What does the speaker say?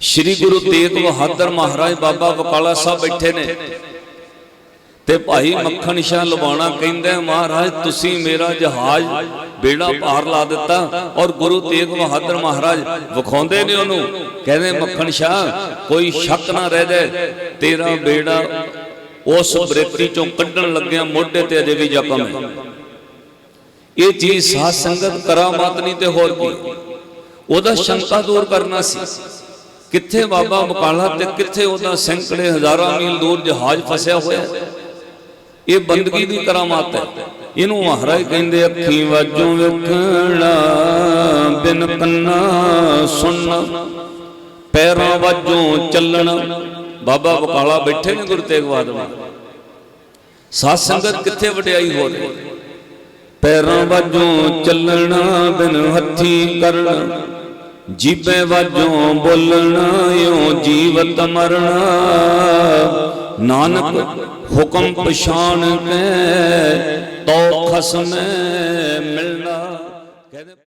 ਸ੍ਰੀ ਗੁਰੂ ਤੇਗ ਬਹਾਦਰ ਮਹਾਰਾਜ ਬਾਬਾ ਬਕਾਲਾ ਸਾਹਿਬ ਬੈਠੇ ਨੇ। ਤੇ ਭਾਈ ਮੱਖਣ ਸ਼ਾਹ ਲਵਾਣਾ ਕਹਿੰਦਾ, ਮਹਾਰਾਜ, ਤੁਸੀਂ ਮੇਰਾ ਜਹਾਜ਼ ਬੇੜਾ ਪਾਰ ਲਾ ਦਿੱਤਾ ਔਰ ਗੁਰੂ ਤੇਗ ਬਹਾਦਰ ਮਹਾਰਾਜ ਵਿਖਾਉਂਦੇ ਨੇ ਉਹਨੂੰ। ਕਹਿੰਦੇ, ਮੱਖਣ ਸ਼ਾਹ, ਕੋਈ ਸ਼ੱਕ ਨਾ ਰਹਿ ਜਾਏ, ਤੇਰਾ ਬੇੜਾ ਉਸ ਬਰੇਤੀ ਚੋਂ ਕੱਢਣ ਲੱਗਿਆ ਮੋਢੇ ਤੇ ਅਜੇ ਵੀ ਜ਼ਖਮ ਹੈ। ਇਹ ਚੀਜ਼ ਸਾਧ ਸੰਗਤ ਕਰਾਮਾਤ ਨਹੀਂ ਤੇ ਹੋਰ ਕੀ। ਉਹਦਾ ਸ਼ੰਕਾ ਦੂਰ ਕਰਨਾ ਸੀ। ਕਿੱਥੇ ਬਾਬਾ ਬਕਾਲਾ ਤੇ ਕਿੱਥੇ ਉਹਦਾ ਸੈਂਕੜੇ ਹਜ਼ਾਰਾਂ ਮੀਲ ਦੂਰ ਜਹਾਜ਼ ਫਸਿਆ ਹੋਇਆ। ਇਹ ਬੰਦਗੀ ਦੀ ਕਰਾਮਾਤ ਹੈ। ਇਹਨੂੰ ਮਹਾਰਾਜ ਕਹਿੰਦੇ ਅੱਖੀ ਵਾਜੋਂ ਵੇਖਣਾ ਬਿਨ ਕੰਨਾ ਸੁਣਨਾ। ਪੈਰਾਂ ਵਾਜੋਂ ਚੱਲਣਾ। ਬਾਬਾ ਬਕਾਲਾ ਬੈਠੇ ਨੇ ਗੁਰੂ ਤੇਗ ਬਹਾਦਰ ਸਾਧ ਸੰਗਤ ਕਿੱਥੇ ਵਡਿਆਈ ਹੋ ਰਹੀ? ਪੈਰਾਂ ਵਾਜੋਂ ਚੱਲਣਾ ਬਿਨ ਹੱਥੀ ਕਰਨਾ। ਜੀਬੇ ਵਾਜੋਂ ਬੋਲਣ ਓ ਜੀਵਤ ਮਰਣਾ ਨਾਨਕ ਹੁਕਮ ਪਛਾਣ ਕੇ ਤੋ ਖਸਮੇ ਮਿਲਣਾ।